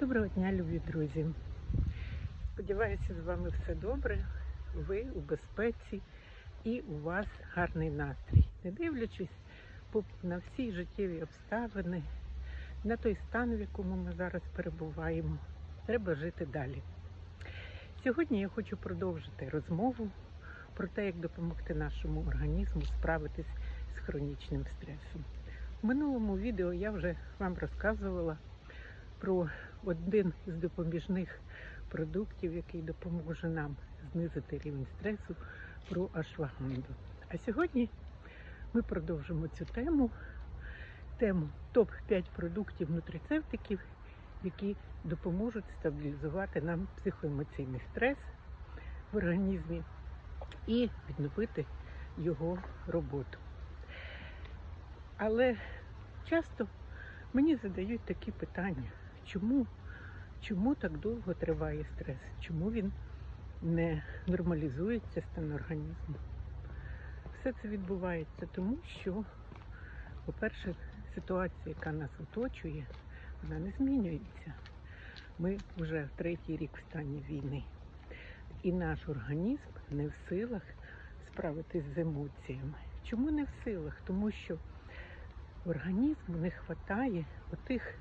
Доброго дня, любі друзі. Сподіваюся, з вами все добре. Ви у безпеці і у вас гарний настрій. Не дивлячись на всі життєві обставини, на той стан, в якому ми зараз перебуваємо, треба жити далі. Сьогодні я хочу продовжити розмову про те, як допомогти нашому організму справитись з хронічним стресом. В минулому відео я вже вам розказувала про один з допоміжних продуктів, який допоможе нам знизити рівень стресу, про ашваганду. А сьогодні ми продовжимо цю тему, тему топ-5 продуктів нутрицептиків, які допоможуть стабілізувати нам психоемоційний стрес в організмі і відновити його роботу. Але часто мені задають такі питання, чому, чому так довго триває стрес? Чому він не нормалізується стан організму? Все це відбувається тому, що, по-перше, ситуація, яка нас оточує, вона не змінюється. Ми вже третій рік в стані війни. І наш організм не в силах справитись з емоціями. Чому не в силах? Тому що організму не вистачає отих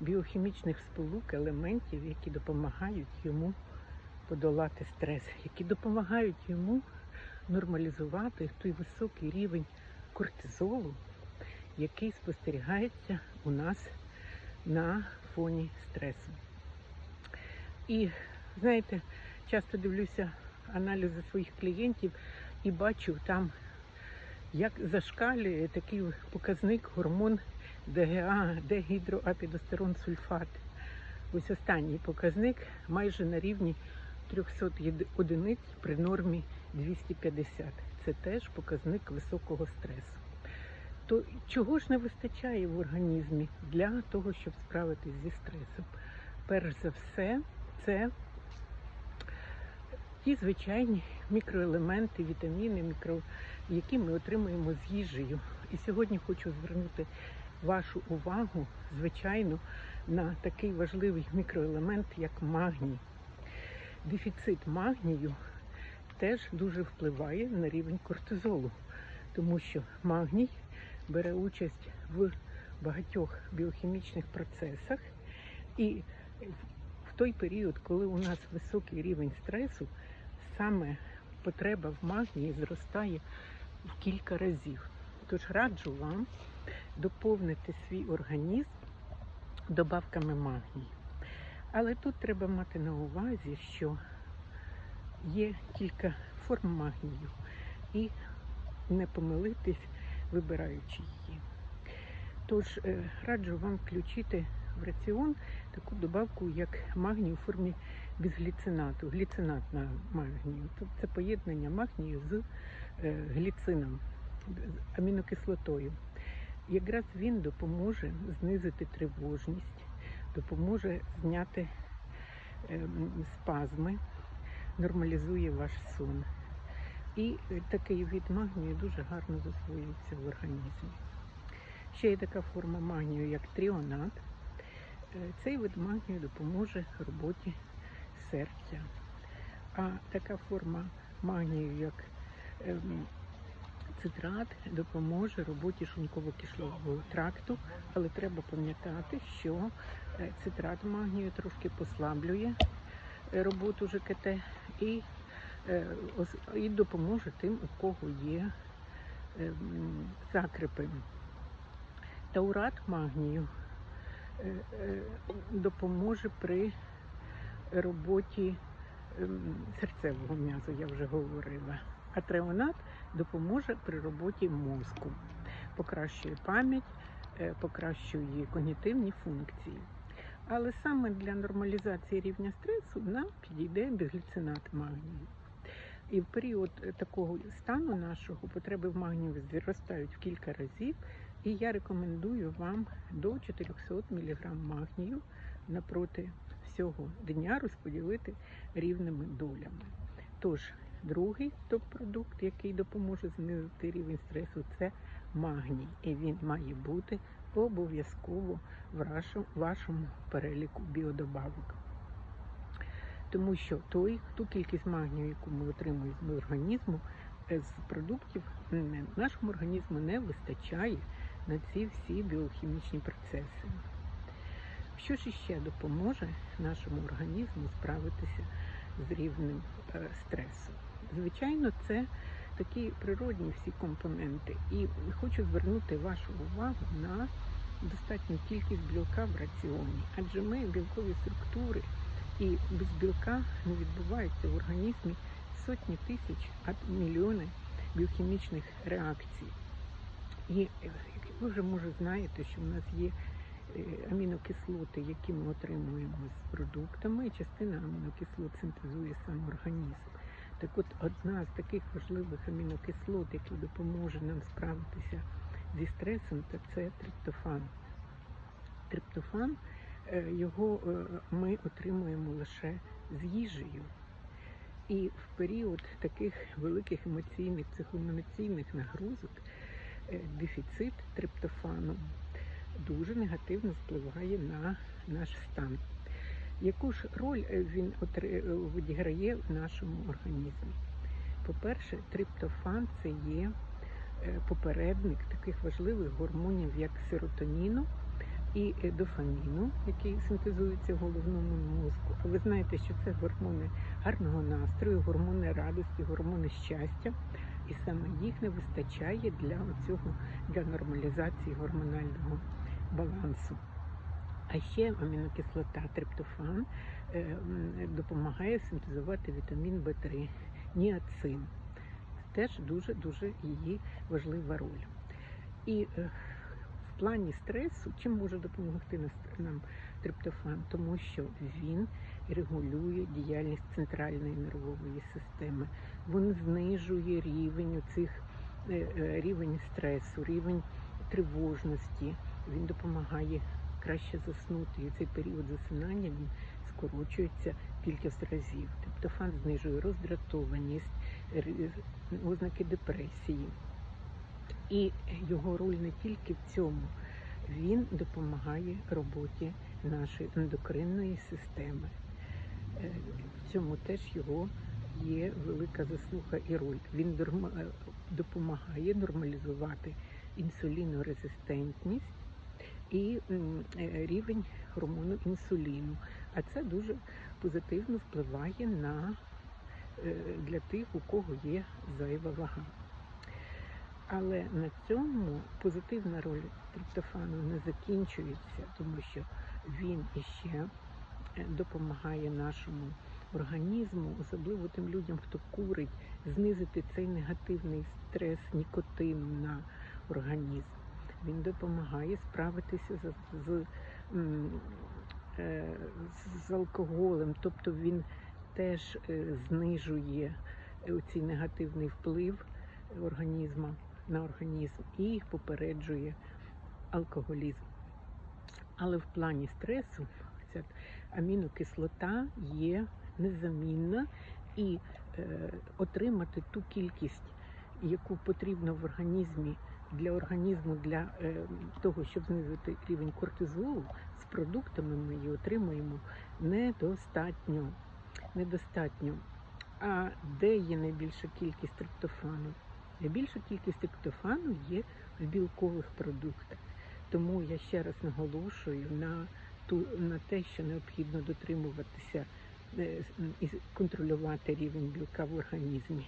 біохімічних сполук, елементів, які допомагають йому подолати стрес, які допомагають йому нормалізувати той високий рівень кортизолу, який спостерігається у нас на фоні стресу. І знаєте, часто дивлюся аналізи своїх клієнтів і бачу там, як зашкалює такий показник гормон ДГА, дегідроапідостерон сульфат. Ось останній показник майже на рівні 300 одиниць при нормі 250. Це теж показник високого стресу. То чого ж не вистачає в організмі для того, щоб справитись зі стресом? Перш за все, це ті звичайні мікроелементи, вітаміни, мікро, які ми отримуємо з їжею. І сьогодні хочу звернути вашу увагу, звичайно, на такий важливий мікроелемент, як магній. Дефіцит магнію теж дуже впливає на рівень кортизолу, тому що магній бере участь в багатьох біохімічних процесах, і в той період, коли у нас високий рівень стресу, саме потреба в магнії зростає в кілька разів. Тож раджу вам доповнити свій організм добавками магнію. Але тут треба мати на увазі, що є кілька форм магнію і не помилитись, вибираючи її. Тож е, раджу вам включити в раціон таку добавку, як магній у формі безгліцинату, гліцинат на магнію. Тобто це поєднання магнію з е, гліцином, амінокислотою. Якраз він допоможе знизити тривожність, допоможе зняти ем, спазми, нормалізує ваш сон. І такий від магнію дуже гарно засвоюється в організмі. Ще є така форма магнію, як тріонат. Е, Цей вид магнію допоможе роботі серця. А така форма магнію, як цитрат, допоможе роботі шлунково-кишкового тракту, але треба пам'ятати, що е, цитрат магнію трошки послаблює е, роботу ЖКТ і, е, і допоможе тим, у кого є ем, закрипи. Таурат магнію допоможе при роботі ем, серцевого м'язу, я вже говорила. А допоможе при роботі мозку, покращує пам'ять, е, покращує когнітивні функції. Але саме для нормалізації рівня стресу нам підійде безгліцинат магнію. І в період е, такого стану нашого потреби в магнію зростають в кілька разів. І я рекомендую вам до 400 мг магнію напроти всього дня розподілити рівними долями. Тож, другий топ-продукт, який допоможе знизити рівень стресу, це магній. І він має бути обов'язково в вашому переліку біодобавок. Тому що той, ту кількість магнію, яку ми отримуємо з організму, е, з продуктів, нашому організму не вистачає на ці всі біохімічні процеси. Що ж іще допоможе нашому організму справитися з рівнем е, стресу? Звичайно, це такі природні всі компоненти. І хочу звернути вашу увагу на достатню кількість білка в раціоні, адже ми білкові структури, і без білка не відбувається в організмі сотні тисяч, а мільйони біохімічних реакцій. І ви вже може знаєте, що в нас є е, амінокислоти, які ми отримуємо з продуктами, і частина амінокислот синтезує сам організм. Так от одна з таких важливих амінокислот, які допоможе нам справитися зі стресом, то це триптофан. Триптофан е, його е, ми отримуємо лише з їжею. І в період таких великих емоційних, психоемоційних нагрузок е, дефіцит триптофану дуже негативно впливає на наш стан. Яку ж роль е, він е, відіграє в нашому організмі? По-перше, триптофан це є е, попередник таких важливих гормонів, як серотоніну і дофаміну, які синтезуються в головному мозку. Ви знаєте, що це гормони гарного настрою, гормони радості, гормони щастя, і саме їх не вистачає для цього для нормалізації гормонального балансу. А ще амінокислота триптофан е, допомагає синтезувати вітамін В3, ніацин. Теж дуже-дуже її важлива роль. І е, в плані стресу, чим може допомогти нам триптофан? Тому що він регулює діяльність центральної нервової системи. Він знижує рівень цих рівень стресу, рівень тривожності. Він допомагає краще заснути. І цей період засинання він скорочується кількість разів. Триптофан знижує роздратованість, ознаки депресії. І його роль не тільки в цьому, він допомагає роботі нашої ендокринної системи. Е, В цьому теж його є велика заслуга і роль. Він допомагає нормалізувати інсулінорезистентність і е, рівень гормону інсуліну. А це дуже позитивно впливає на е, для тих, у кого є зайва вага. Але на цьому позитивна роль триптофану не закінчується, тому що він іще е, допомагає нашому організму, особливо тим людям, хто курить, знизити цей негативний стрес нікотину на організм. Він допомагає справитися з, з, е, з алкоголем, тобто він теж е, знижує цей негативний вплив організму на організм і попереджує алкоголізм. Але в плані стресу ця амінокислота є незамінна і е, отримати ту кількість, яку потрібно в організмі для організму для е, того, щоб знизити рівень кортизолу, з продуктами ми її отримуємо недостатньо. недостатньо. А де є найбільша кількість триптофану? Найбільша кількість триптофану є в білкових продуктах. Тому я ще раз наголошую на ту на те, що необхідно дотримуватися е, і контролювати рівень білка в організмі.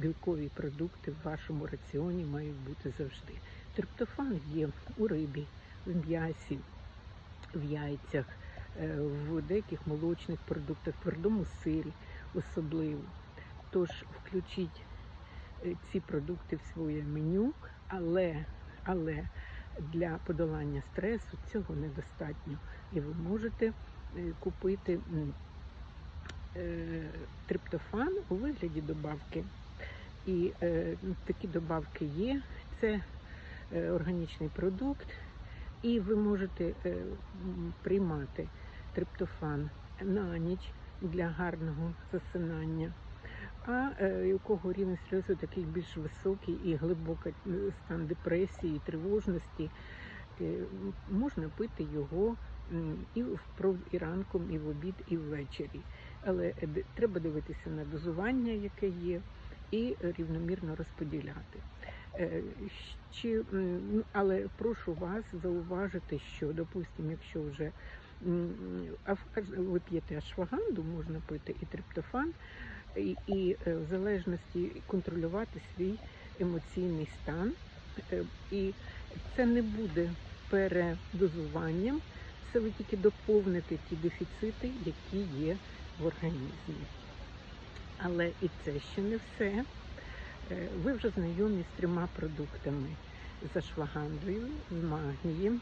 Білкові продукти в вашому раціоні мають бути завжди. Триптофан є у рибі, в м'ясі, в яйцях, е, в деяких молочних продуктах, в твердому сирі особливо. Тож включіть е, ці продукти в своє меню, але, але для подолання стресу цього недостатньо. І ви можете е, купити триптофан у вигляді добавки. І е, такі добавки є. Це е, органічний продукт, і ви можете е, приймати триптофан на ніч для гарного засинання. А е, у кого рівень стресу такий більш високий і глибокий е, стан депресії, тривожності, Е, Можна пити його і впрод, і ранком, і в обід, і ввечері. Але е, треба дивитися на дозування, яке є, і рівномірно розподіляти. Е, Чи, ну, але прошу вас зауважити, що, допустимо, якщо вже ви п'єте ашваганду, можна пити і триптофан, і, і е, в залежності контролювати свій емоційний стан. Е, І це не буде передозуванням, це ви тільки доповните ті дефіцити, які є в організмі. Але і це ще не все. Е, Ви вже знайомі з трьома продуктами: з ашвагандою, з магнієм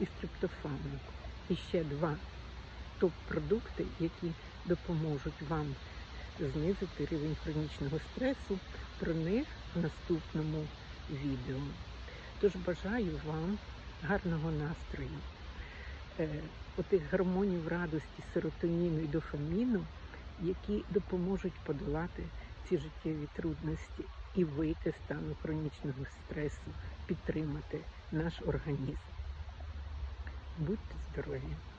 і з триптофаном. І ще два топ-продукти, які допоможуть вам знизити рівень хронічного стресу. Про них в наступному відео. Тож бажаю вам гарного настрою, е, отих гормонів радості, серотоніну і дофаміну, які допоможуть подолати ці життєві трудності і вийти з стану хронічного стресу, підтримати наш організм. Будьте здорові!